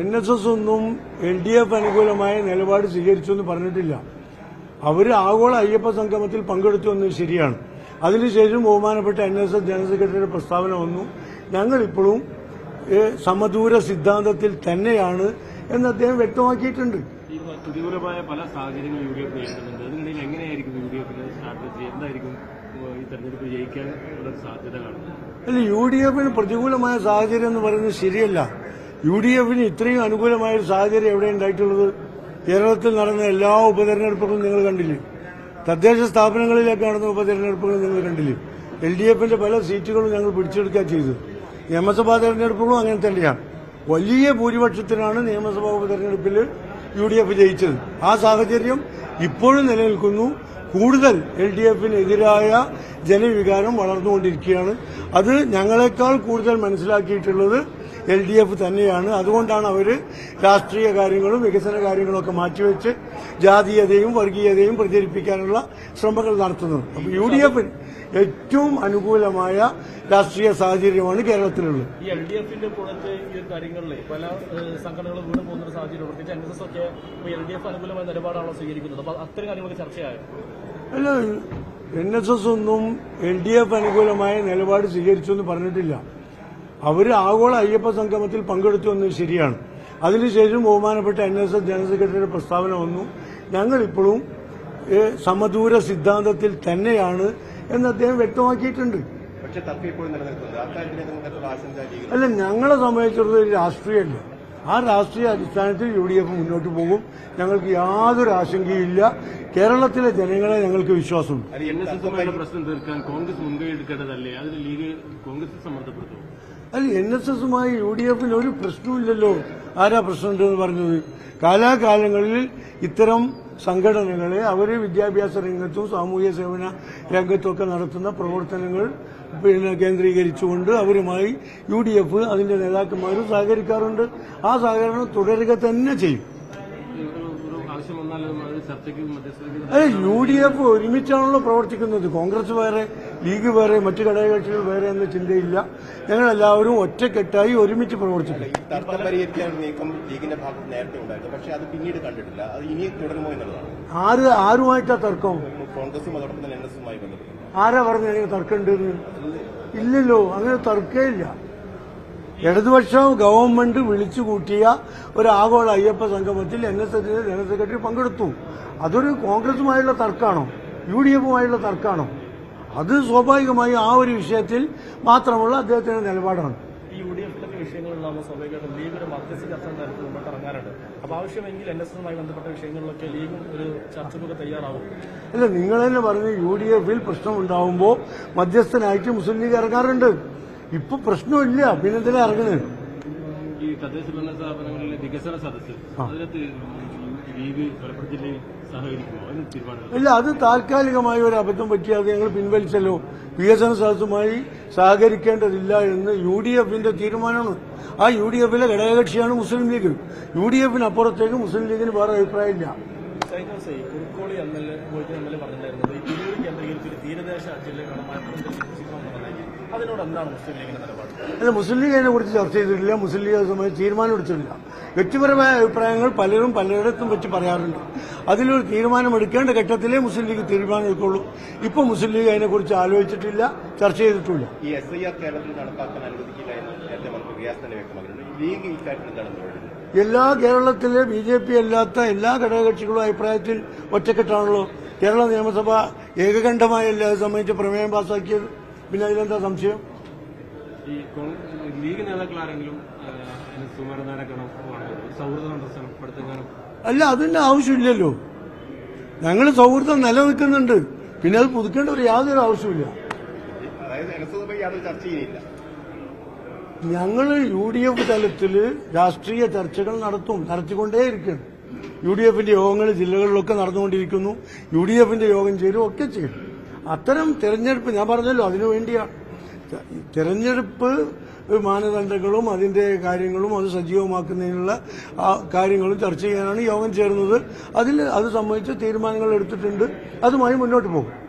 N S S ഒന്നും L D F അനുകൂലമായ നിലപാട് സ്വീകരിച്ചു എന്ന് പറഞ്ഞിട്ടില്ല. അവർ ആഗോള അയ്യപ്പ സംഗമത്തിൽ പങ്കെടുത്തു എന്നത് ശരിയാണ്. അതിനുശേഷം ബഹുമാനപ്പെട്ട എൻ എസ് എസ് ജനറൽ സെക്രട്ടറിയുടെ പ്രസ്താവന വന്നു. ഞങ്ങളിപ്പോഴും സമദൂര സിദ്ധാന്തത്തിൽ തന്നെയാണ് എന്ന് അദ്ദേഹം വ്യക്തമാക്കിയിട്ടുണ്ട്. പ്രതികൂലമായ പല സാഹചര്യങ്ങളും യു ഡി എഫ് നേരിടുന്നുണ്ട്. അതിനിടയിൽ എങ്ങനെയായിരിക്കും യു ഡി എഫിന്റെ സ്ട്രാറ്റജി എന്തായിരിക്കും ഈ തെരഞ്ഞെടുപ്പ് ജയിക്കാൻ ഒരു സാധ്യത കാണുന്നത്? അല്ല യു ഡി എഫിന് പ്രതികൂലമായ സാഹചര്യം എന്ന് പറയുന്നത് ശരിയല്ല. യു ഡി എഫിന് ഇത്രയും അനുകൂലമായ ഒരു സാഹചര്യം എവിടെ ഉണ്ടായിട്ടുള്ളത്? കേരളത്തിൽ നടന്ന എല്ലാ ഉപതെരഞ്ഞെടുപ്പുകളും നിങ്ങൾ കണ്ടില്ലേ? തദ്ദേശ സ്ഥാപനങ്ങളിലേക്ക് നടന്ന ഉപതെരഞ്ഞെടുപ്പുകളും നിങ്ങൾ കണ്ടില്ലേ? എൽ ഡി എഫിന്റെ പല സീറ്റുകളും ഞങ്ങൾ പിടിച്ചെടുക്കുക ചെയ്തു നിയമസഭാ തെരഞ്ഞെടുപ്പുകളും അങ്ങനെ തന്നെയാണ് വലിയ ഭൂരിപക്ഷത്തിനാണ് നിയമസഭാ ഉപതെരഞ്ഞെടുപ്പിൽ യു ഡി എഫ് ജയിച്ചത്. ആ സാഹചര്യം ഇപ്പോഴും നിലനിൽക്കുന്നു. കൂടുതൽ എൽ ഡി എഫിനെതിരായ ജനവികാരം വളർന്നുകൊണ്ടിരിക്കുകയാണ്. അത് ഞങ്ങളെക്കാൾ കൂടുതൽ മനസ്സിലാക്കിയിട്ടുള്ളത് എൽ ഡി എഫ് തന്നെയാണ്. അതുകൊണ്ടാണ് അവർ രാഷ്ട്രീയ കാര്യങ്ങളും വികസന കാര്യങ്ങളും ഒക്കെ മാറ്റിവെച്ച് ജാതീയതയും വർഗീയതയും പ്രചരിപ്പിക്കാനുള്ള ശ്രമങ്ങൾ നടത്തുന്നത്. അപ്പോൾ യു ഡി എഫിന് ഏറ്റവും അനുകൂലമായ രാഷ്ട്രീയ സാഹചര്യമാണ് കേരളത്തിലുള്ളത്. ഈ എൽ ഡി എഫിന്റെ പുറത്ത് ഈ കാര്യങ്ങളിൽ പല സംഘടനകളും വീണ് പോകുന്ന ഒരു സാഹചര്യം പ്രത്യേകിച്ച് എൻ എസ് എസ് ഒക്കെ എൽ ഡി എഫ് അനുകൂലമായ നിലപാടാണല്ലോ സ്വീകരിക്കുന്നത്. അപ്പോൾ അത്തരം കാര്യങ്ങളൊക്കെ ചർച്ചയായോ? അല്ല എൻ എസ് എസ് ഒന്നും എൽ ഡി എഫ് അനുകൂലമായ നിലപാട് സ്വീകരിച്ചു എന്ന് പറഞ്ഞിട്ടില്ല. അവർ ആഗോള അയ്യപ്പ സംഗമത്തിൽ പങ്കെടുത്തു എന്നത് ശരിയാണ്. അതിനുശേഷം ബഹുമാനപ്പെട്ട എൻ എസ് എസ് ജനറൽ സെക്രട്ടറിയുടെ പ്രസ്താവന വന്നു. ഞങ്ങളിപ്പോഴും സമദൂര സിദ്ധാന്തത്തിൽ തന്നെയാണ് എന്ന് അദ്ദേഹം വ്യക്തമാക്കിയിട്ടുണ്ട്. അല്ല ഞങ്ങളെ സംബന്ധിച്ചിടത്തോളം ഒരു രാഷ്ട്രീയമല്ല. ആ രാഷ്ട്രീയ അടിസ്ഥാനത്തിൽ യു ഡി എഫ് മുന്നോട്ട് പോകും. ഞങ്ങൾക്ക് യാതൊരു ആശങ്കയില്ല കേരളത്തിലെ ജനങ്ങളെ ഞങ്ങൾക്ക് വിശ്വാസമുണ്ട്. കോൺഗ്രസ് മുൻകൈ എടുക്കേണ്ടതല്ലേ? അതിന് ലീഗ് കോൺഗ്രസ് സമ്മർദ്ദപ്പെടുത്തും അല്ല എൻ എസ് എസുമായി യു ഡി എഫിന് ഒരു പ്രശ്നമില്ലല്ലോ ആരാ പ്രശ്നമുണ്ടെന്ന് പറഞ്ഞത്? കാലാകാലങ്ങളിൽ ഇത്തരം സംഘടനകളെ അവർ വിദ്യാഭ്യാസ രംഗത്തും സാമൂഹ്യ സേവന രംഗത്തും ഒക്കെ നടത്തുന്ന പ്രവർത്തനങ്ങൾ പിന്നെ കേന്ദ്രീകരിച്ചുകൊണ്ട് അവരുമായി യു ഡി എഫ് അതിന്റെ നേതാക്കന്മാരും സഹകരിക്കാറുണ്ട്. ആ സഹകരണം തുടരുക തന്നെ ചെയ്യും. അതെ യു ഡി എഫ് ഒരുമിച്ചാണല്ലോ പ്രവർത്തിക്കുന്നത്. കോൺഗ്രസ് വേറെ ലീഗ് വേറെ മറ്റു ഘടകകക്ഷികൾ വേറെ എന്ന ചിന്തയില്ല. ഞങ്ങളെല്ലാവരും ഒറ്റക്കെട്ടായി ഒരുമിച്ച് പ്രവർത്തിക്കും. തർക്കം പരിഹരിക്കാൻ നീക്കം ലീഗിന്റെ ഭാഗത്ത് നേരത്തെ ഉണ്ടായിരുന്നു. പക്ഷേ അത് പിന്നീട് കണ്ടിട്ടില്ല. അത് ഇനി തുടരുമോ എന്നുള്ളതാണ്. ആര് ആരുമായിട്ടാ തർക്കം? കോൺഗ്രസും അതോടൊപ്പം തന്നെ എൻ എസുമായി ബന്ധപ്പെട്ട് ആരാ പറഞ്ഞു അങ്ങനെ തർക്കമുണ്ടെന്ന്? ഇല്ലല്ലോ അങ്ങനെ തർക്കമില്ല ഇടതുപക്ഷം ഗവൺമെന്റ് വിളിച്ചു കൂട്ടിയ ഒരു ആഗോള അയ്യപ്പ സംഗമത്തിൽ എൻ എസ് എസിന്റെ ജനറൽ സെക്രട്ടറി പങ്കെടുത്തു. അതൊരു കോൺഗ്രസുമായുള്ള തർക്കമാണോ യു ഡി എഫുമായുള്ള തർക്കമാണോ അത് സ്വാഭാവികമായി ആ ഒരു വിഷയത്തിൽ മാത്രമുള്ള അദ്ദേഹത്തിന്റെ നിലപാടാണ്. ഈ യു ഡി എഫിലൊക്കെ വിഷയങ്ങളുണ്ടാകുമ്പോൾ സ്വാഭാവികമായിട്ടും ലീഗ് ഒരു മധ്യസ്ഥ ചർച്ച തരത്തിൽ മുന്നോട്ട് ഇറങ്ങാറുണ്ട്. അപ്പൊ ആവശ്യമെങ്കിൽ എൻ എസ് എസുമായി ബന്ധപ്പെട്ട വിഷയങ്ങളിലൊക്കെ ലീഗും ഒരു തയ്യാറാവും. അല്ല നിങ്ങൾ തന്നെ പറഞ്ഞു യു ഡി എഫിൽ പ്രശ്നമുണ്ടാവുമ്പോൾ മധ്യസ്ഥനായിട്ട് മുസ്ലിം ലീഗ് ഇറങ്ങാറുണ്ട്. ഇപ്പൊ പ്രശ്നമില്ല. പിന്നെന്തിനാ ഇറങ്ങുന്നത്? ഈ തദ്ദേശ ഭരണ സ്ഥാപനങ്ങളിലെ വികസന സദസ്സ്. അതിനകത്ത് ലീഗ് മലപ്പുറം ജില്ലയിൽ ഇല്ല അത് താൽക്കാലികമായ ഒരു അബദ്ധം പറ്റിയത് ഞങ്ങൾ പിൻവലിച്ചല്ലോ. വികസന സദസ്സുമായി സഹകരിക്കേണ്ടതില്ല എന്ന് യു ഡി എഫിന്റെ തീരുമാനമാണ്. ആ യു ഡി എഫിലെ ഘടകകക്ഷിയാണ് മുസ്ലിം ലീഗ്. യു ഡി എഫിന് അപ്പുറത്തേക്ക് മുസ്ലിം ലീഗിന് വേറെ അഭിപ്രായമില്ല. എന്താണ് മുസ്ലിം അല്ല ലീഗ് അതിനെ കുറിച്ച് ചർച്ച ചെയ്തിട്ടില്ല. മുസ്ലിം ലീഗ് അത് തീരുമാനം എടുത്തിട്ടില്ല. വ്യക്തിപരമായ അഭിപ്രായങ്ങൾ പലരും പലയിടത്തും വെച്ച് പറയാറുണ്ട്. അതിലൊരു തീരുമാനം എടുക്കേണ്ട ഘട്ടത്തിലേ മുസ്ലിം ലീഗ് തീരുമാനം എടുക്കുള്ളൂ ഇപ്പോൾ മുസ്ലിം ലീഗ് അതിനെക്കുറിച്ച് ആലോചിച്ചിട്ടില്ല ചർച്ച ചെയ്തിട്ടില്ല. ഈ എസ് ഐ ആർ കേരളത്തിൽ നടപ്പാക്കാൻ അനുവദിക്കില്ല എന്ന് നേരത്തെ മന്ത്രി റിയാസ് തന്നെ വ്യക്തമാക്കിയിട്ടുണ്ട്. ഈ ലീഗ് ഈ എന്താണ് എല്ലാ കേരളത്തിലെ ബി ജെ പി അല്ലാത്ത എല്ലാ ഘടകകക്ഷികളും അഭിപ്രായത്തിൽ ഒറ്റക്കെട്ടാണല്ലോ. കേരള നിയമസഭ ഏകകണ്ഠമായല്ല അത് സംബന്ധിച്ച് പ്രമേയം പാസാക്കിയത്. പിന്നെ അതിലെന്താ സംശയം? ഈ ലീഗ് നേതാക്കൾ ആരെങ്കിലും അല്ല അതിന്റെ ആവശ്യമില്ലല്ലോ. ഞങ്ങൾ സൗഹൃദം നിലനിൽക്കുന്നുണ്ട്. പിന്നെ അത് പുതുക്കേണ്ട ഒരു യാതൊരു ആവശ്യമില്ല ഞങ്ങൾ യു ഡി എഫ് തലത്തിൽ രാഷ്ട്രീയ ചർച്ചകൾ നടത്തും നടത്തിക്കൊണ്ടേയിരിക്കും യു ഡി എഫിന്റെ യോഗങ്ങൾ ജില്ലകളിലൊക്കെ നടന്നുകൊണ്ടിരിക്കുന്നു. യു ഡി എഫിന്റെ യോഗം ചേരും ഒക്കെ ചെയ്യും. അത്തരം തെരഞ്ഞെടുപ്പ് ഞാൻ പറഞ്ഞല്ലോ അതിനു വേണ്ടിയാണ്. തെരഞ്ഞെടുപ്പ് മാനദണ്ഡങ്ങളും അതിന്റെ കാര്യങ്ങളും അത് സജീവമാക്കുന്നതിനുള്ള ആ കാര്യങ്ങളും ചർച്ച ചെയ്യാനാണ് യോഗം ചേർന്നത്. അതിൽ അത് സംബന്ധിച്ച് തീരുമാനങ്ങൾ എടുത്തിട്ടുണ്ട്. അതുമായി മുന്നോട്ട് പോകും.